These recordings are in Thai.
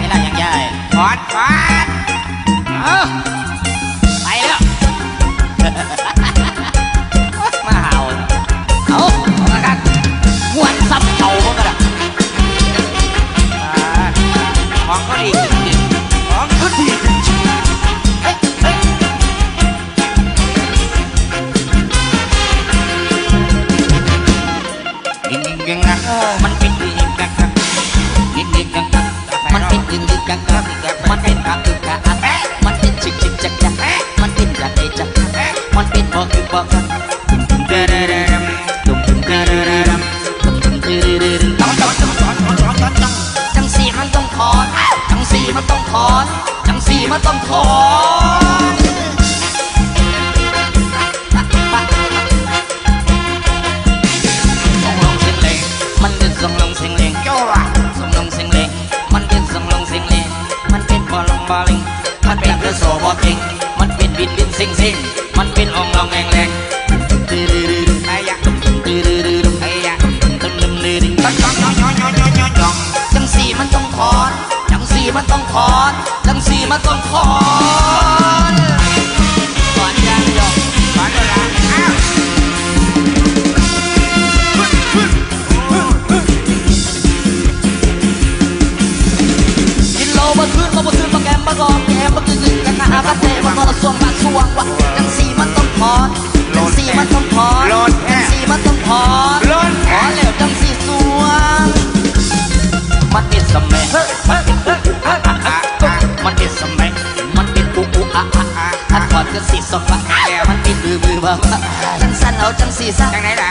เวลายังยายถอนถอนเอ้า ต้องต้องจังสีมันต้องถอนจังสีมันต้องถอนจังสีมันต้องถอนสงลงเสียงเลงมันเป็นสงลงเสียงเลงโจ้อะสงลงเสียงเลงมันเป็นสงลงเสียงเลงมันเป็นบอลลงบอลิงมันเป็นกระโสบอทิงมันเป็นบินบินซิงซิงมันเป็นองลองแองแรง สีมันต้องถอนจังสีมันต้องถอนถอนยางยองถอนเวลาอ้าวกินโลมาคืนมาบ่คืนมาแกมมากอมแกมมาคืนคืนกันหากันเตะมาตอนละสวงบาสวงวะจังสีมันต้องถอนจังสีมันต้องถอน ถ้าถอนก็สีสมบัติมันติดมือมือบ้าจังสันเอาจังสีซะจังไหนล่ะ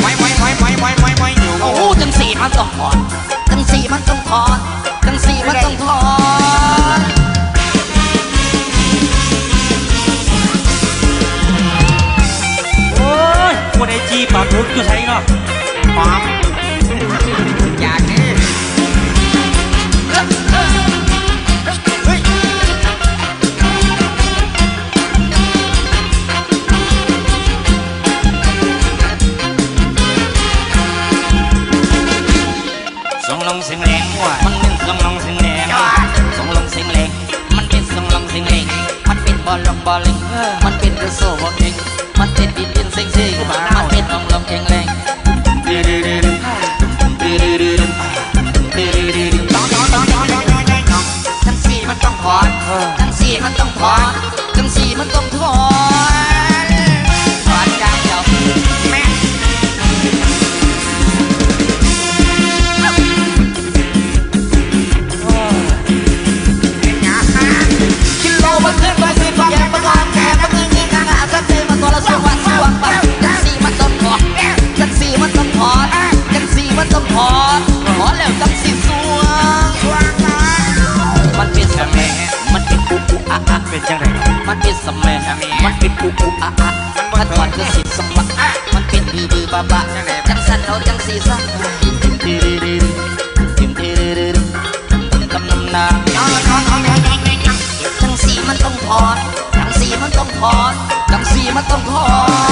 โมอยมอยมอยมอยมอยมอยมอยอยู่อ้โหจังสีมันต้องถอดจังสีมันต้องถอนจังสีมัน ลงเสียงแรงมันเป็นส่งลงเสียงแรงส่งลงเสียงแรงมันเป็นส่งลงเสียงแรงมันเป็นบอลลงบอลลิงมันเป็นกระโซบอลเองมันเป็นดินดินเซ็งเซ็งมันเป็นลงลงเองแรงต้องต้งต้องต้องต้องต้องต้องจังสี่มันต้องถอนจังสี่มันต้องถอนจังสี่มันต้องถอน ป็นบือบาบะจังสันเอาจังสีซะกำนำนาต้องต้องต้องต้องต้องต้องจังสีมันต้องถอนจังสีมันต้องถอนจังสีมันต้องถอน